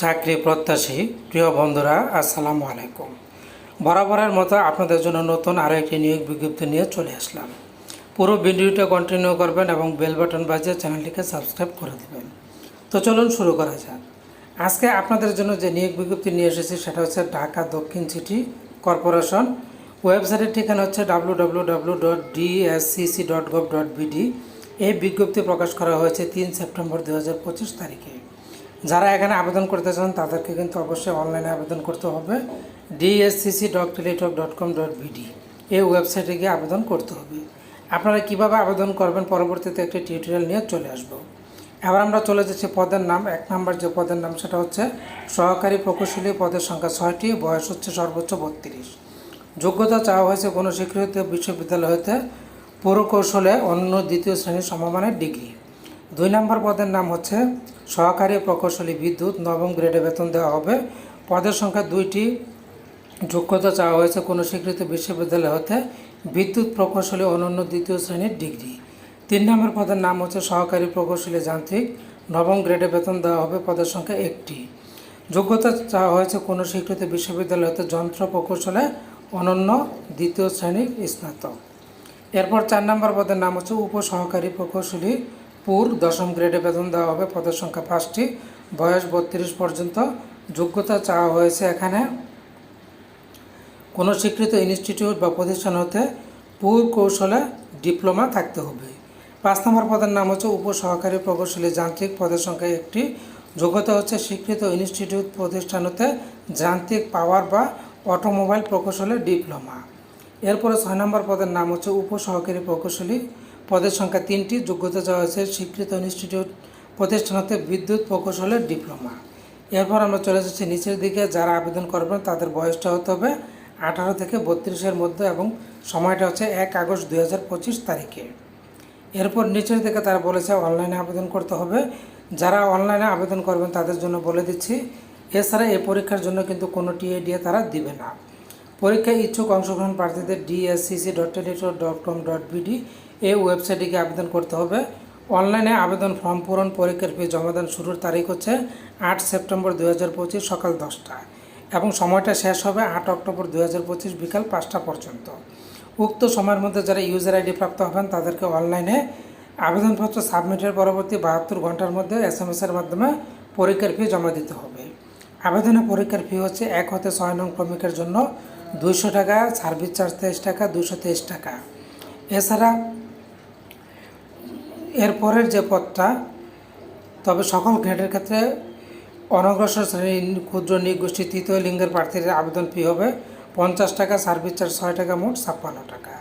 চাকরি প্রত্যাশী, প্রিয় বন্ধুরা, আসসালামু আলাইকুম। বরাবরের মতো আপনাদের জন্য নতুন আরও একটি নিয়োগ বিজ্ঞপ্তি নিয়ে চলে আসলাম। পুরো ভিডিওটা কন্টিনিউ করবেন এবং বেল বাটন বাজিয়ে চ্যানেলটিকে সাবস্ক্রাইব করে দেবেন। তো চলুন শুরু করা যাক। আজকে আপনাদের জন্য যে নিয়োগ বিজ্ঞপ্তি নিয়ে এসেছি, সেটা হচ্ছে ঢাকা দক্ষিণ সিটি কর্পোরেশন। ওয়েবসাইটের ঠিকানা হচ্ছে W W W dot DSCC dot gov dot BD এই বিজ্ঞপ্তি প্রকাশ করা হয়েছে তিন সেপ্টেম্বর দু হাজার পঁচিশ তারিখে। যারা এখানে আবেদন করতে চান, তাদেরকে কিন্তু অবশ্যই অনলাইনে আবেদন করতে হবে। DSCC dot Teletalk dot com dot BD এই ওয়েবসাইটে গিয়ে আবেদন করতে হবে। আপনারা কীভাবে আবেদন করবেন, পরবর্তীতে একটি টিউটোরিয়াল নিয়ে চলে আসব। এবার আমরা চলে যাচ্ছি পদের নাম। এক নম্বর যে পদের নাম, সেটা হচ্ছে সহকারী প্রকৌশলী পদের সংখ্যা ছয়টি, বয়স হচ্ছে সর্বোচ্চ বত্রিশ। যোগ্যতা চাওয়া হয়েছে কোনো স্বীকৃত বিশ্ববিদ্যালয় হতে, পুরকৌশলে অন্য দ্বিতীয় শ্রেণির সমমানের ডিগ্রি। দুই নম্বর পদের নাম হচ্ছে সহকারী প্রকৌশলী বিদ্যুৎ, নবম গ্রেডে বেতন দেওয়া হবে। পদের সংখ্যা দুইটি। যোগ্যতা চাওয়া হয়েছে কোনো স্বীকৃত বিশ্ববিদ্যালয় হতে বিদ্যুৎ প্রকৌশলী অনন্য দ্বিতীয় শ্রেণির ডিগ্রি। তিন নম্বর পদের নাম হচ্ছে সহকারী প্রকৌশলী যান্ত্রিক, নবম গ্রেডে বেতন দেওয়া হবে পদের সংখ্যা একটি। যোগ্যতা চাওয়া হয়েছে কোনো স্বীকৃত বিশ্ববিদ্যালয় হতে যন্ত্র প্রকৌশলে অনন্য দ্বিতীয় শ্রেণির স্নাতক। এরপর চার নম্বর পদের নাম হচ্ছে উপসহকারী প্রকৌশলী পুর দশম গ্রেডে বেতন দেওয়া হবে, পদের সংখ্যা পাঁচটি। বয়স বত্রিশ পর্যন্ত। যোগ্যতা চাওয়া হয়েছে এখানে। কোনো স্বীকৃত ইনস্টিটিউট বা প্রতিষ্ঠান হতে পুর কৌশলে ডিপ্লোমা থাকতে হবে। পাঁচ নম্বর পদের নাম হচ্ছে উপসহকারী প্রকৌশলী যান্ত্রিক পদের সংখ্যা একটি। যোগ্যতা হচ্ছে স্বীকৃত ইনস্টিটিউট, প্রতিষ্ঠান হতে যান্ত্রিক পাওয়ার বা অটোমোবাইল প্রকৌশলের ডিপ্লোমা। এরপরে ছয় নম্বর পদের নাম হচ্ছে উপসহকারী প্রকৌশলী। পদের সংখ্যা তিনটি, যোগ্যতা চাওয়া হয়েছে স্বীকৃত ইনস্টিটিউট প্রতিষ্ঠানতে বিদ্যুৎ প্রকৌশলের ডিপ্লোমা। এরপর আমরা চলে যাচ্ছি নিচের দিকে, যারা আবেদন করবেন তাদের বয়সটা হতে হবে আঠারো থেকে বত্রিশের মধ্যে এবং সময়টা হচ্ছে এক আগস্ট দুই হাজার পঁচিশ তারিখে। এরপর নিচের দিকে তারা বলেছে অনলাইনে আবেদন করতে হবে। যারা অনলাইনে আবেদন করবেন তাদের জন্য বলে দিচ্ছি, এছাড়া এই পরীক্ষার জন্য কিন্তু কোনো টিএডিএ তারা দিবে না। পরীক্ষায় ইচ্ছুক অংশগ্রহণ প্রার্থীদের DSCC dot Teletalk dot com dot BD এই ওয়েবসাইটে গিয়ে আবেদন করতে হবে। অনলাইনে আবেদন ফর্ম পূরণ পরীক্ষার ফি জমাদান শুরুর তারিখ হচ্ছে আট সেপ্টেম্বর দু হাজার পঁচিশ সকাল দশটা এবং সময়টা শেষ হবে আট অক্টোবর দু হাজার পঁচিশ বিকাল পাঁচটা পর্যন্ত। উক্ত সময়ের মধ্যে যারা ইউজার আইডি প্রাপ্ত হবেন, তাদেরকে অনলাইনে আবেদনপত্র সাবমিটের পরবর্তী বাহাত্তর ঘণ্টার মধ্যে এস এম এসের মাধ্যমে পরীক্ষার ফি জমা দিতে হবে। আবেদনে পরীক্ষার ফি হচ্ছে এক হতে ছয় নং ক্রমিকের জন্য দুইশো টাকা, সার্ভিস চার্জ তেইশ টাকা দুশো তেইশ টাকা। এছাড়া এরপরের যে পথটা, তবে সকল গ্রেডের ক্ষেত্রে অনগ্রসর শ্রেণি ক্ষুদ্র নিগোষ্ঠী তৃতীয় লিঙ্গের প্রার্থীদের আবেদন ফি হবে পঞ্চাশ টাকা, সার্ভিস চার্জ ছয় টাকা, মোট ছাপ্পান্ন টাকা।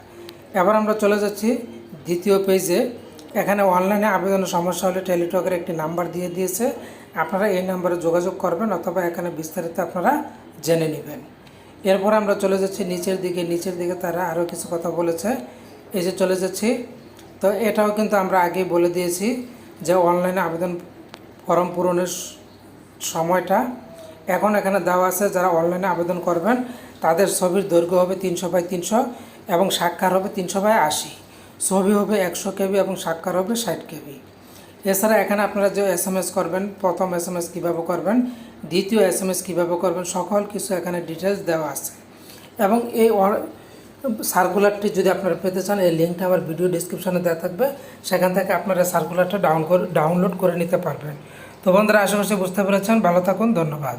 এবার আমরা চলে যাচ্ছি দ্বিতীয় পেজে। এখানে অনলাইনে আবেদনের সমস্যা হলে টেলিটকের একটি নাম্বার দিয়ে দিয়েছে। আপনারা এই নাম্বারে যোগাযোগ করবেন অথবা এখানে বিস্তারিত আপনারা জেনে নেবেন। এরপর আমরা চলে যাচ্ছি নিচের দিকে। নিচের দিকে তারা আরও কিছু কথা বলেছে। এই যে চলে যাচ্ছি তো এটাও কিন্তু আমরা আগেই বলে দিয়েছি যে অনলাইনে আবেদন ফর্ম পূরণের সময়টা এখন এখানে দেওয়া আছে যারা অনলাইনে আবেদন করবেন, তাদের ছবির দৈর্ঘ্য হবে তিনশো বাই তিনশো এবং সাক্ষার হবে তিনশো বাই আশি। ছবি হবে একশো কেবি এবং সাক্ষার হবে ষাট কেবি। এছাড়া এখানে আপনারা যে এস এম এস করবেন, প্রথম এস এম এস কীভাবে করবেন, দ্বিতীয় এস এম এস কীভাবে করবেন, সকল কিছু এখানে ডিটেলস দেওয়া আছে। এবং এই সার্কুলারটি যদি আপনারা পেতে চান, এই লিঙ্কটা আমার ভিডিও ডিসক্রিপশানে দেওয়া থাকবে। সেখান থেকে আপনারা সার্কুলারটা ডাউন করে ডাউনলোড করে নিতে পারবেন। তো বন্ধুরা, আশেপাশে বুঝতে পেরেছেন? ভালো থাকুন, ধন্যবাদ।